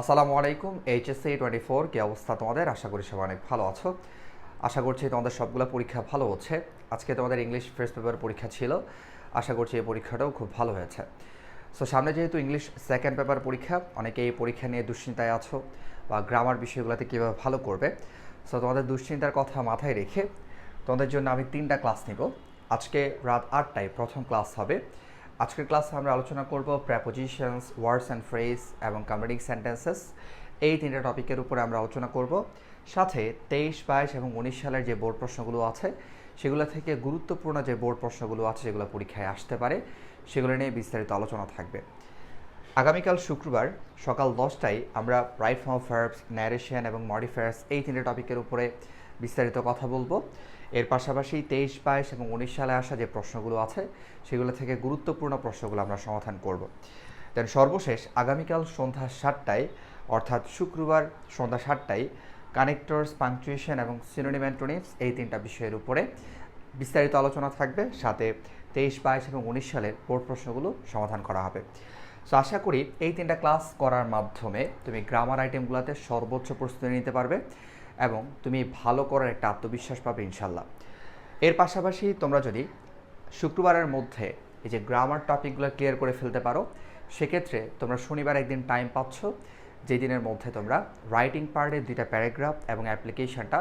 আসসালামু আলাইকুম, HSC twenty four, কী অবস্থা তোমাদের? আশা করি সবাই অনেক ভালো আছো। আশা করছি তোমাদের সবগুলো পরীক্ষা ভালো হচ্ছে। আজকে তোমাদের ইংলিশ ফার্স্ট পেপার পরীক্ষা ছিল। আশা করছি এই পরীক্ষাটাও খুব ভালো হয়েছে। সো সামনে যেহেতু ইংলিশ সেকেন্ড পেপার পরীক্ষা অনেকে এই পরীক্ষা নিয়ে দুশ্চিন্তায় আছো বা গ্রামার বিষয়গুলোতে কীভাবে ভালো করবে। সো তোমাদের দুশ্চিন্তার কথা মাথায় রেখে তোমাদের জন্য আমি তিনটা ক্লাস নিব। আজকে রাত আটটায় প্রথম ক্লাস হবে। আজকের ক্লাসে আমরা আলোচনা করব প্র্যাপোজিশনস ওয়ার্ডস অ্যান্ড ফ্রেজ এবং কমেডিক সেন্টেন্সেস এই তিনটা টপিকের উপরে আমরা আলোচনা করব। সাথে তেইশ, বাইশ এবং উনিশ সালের যে বোর্ড প্রশ্নগুলো আছে, সেগুলো থেকে গুরুত্বপূর্ণ যে বোর্ড প্রশ্নগুলো আছে যেগুলো পরীক্ষায় আসতে পারে। সেগুলো নিয়ে বিস্তারিত আলোচনা থাকবে। আগামীকাল শুক্রবার সকাল দশটায় আমরা right form of verbs narration এবং মডিফায়ার্স এই তিনটে টপিকের উপরে বিস্তারিত কথা বলব। এর পাশাপাশি তেইশ, বাইশ এবং উনিশ সালে আসা যে প্রশ্নগুলো আছে, সেগুলো থেকে গুরুত্বপূর্ণ প্রশ্নগুলো আমরা সমাধান করব। দেন সর্বশেষ, আগামীকাল সন্ধ্যা সাতটায়, অর্থাৎ শুক্রবার সন্ধ্যা সাতটায় কানেক্টরস পাংচুয়েশন এবং সিনোনিম এই তিনটা বিষয়ের উপরে বিস্তারিত আলোচনা থাকবে। সাথে তেইশ, বাইশ এবং উনিশ সালের বোর্ড প্রশ্নগুলো সমাধান করা হবে। সো আশা করি এই তিনটা ক্লাস করার মাধ্যমে তুমি গ্রামার আইটেমগুলোতে সর্বোচ্চ প্রস্তুতি নিতে পারবে। এবং তুমি ভালো করার একটা আত্মবিশ্বাস পাবে ইনশাল্লাহ এর পাশাপাশি তোমরা যদি শুক্রবারের মধ্যে এই যে গ্রামার টপিকগুলো ক্লিয়ার করে ফেলতে পারো, সেক্ষেত্রে তোমরা শনিবার একদিন টাইম পাচ্ছ যেই দিনের মধ্যে তোমরা রাইটিং পার্টের দুইটা প্যারাগ্রাফ এবং অ্যাপ্লিকেশনটা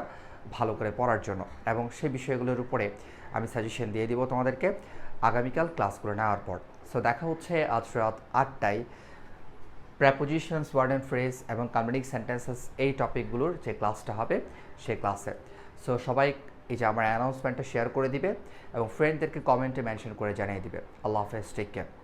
ভালো করে পড়ার জন্য। এবং সেই বিষয়গুলোর উপরে আমি সাজেশন দিয়ে দিব তোমাদেরকে। আগামীকাল ক্লাসগুলো নেওয়ার পর। সো দেখা হচ্ছে আজ রাত আটটায়। প্র্যাপোজিশনস ওয়ার্ড অ্যান্ড ফ্রেজ এবং কমেডিক সেন্টেন্সেস এই টপিকগুলোর যে ক্লাসটা হবে, সেই ক্লাসে সো সবাই এই যে আমার অ্যানাউন্সমেন্টটা শেয়ার করে দিবে এবং ফ্রেন্ডদেরকে কমেন্টে মেনশন করে জানিয়ে দিবে। আল্লাহ হাফেজ টেক কেয়ার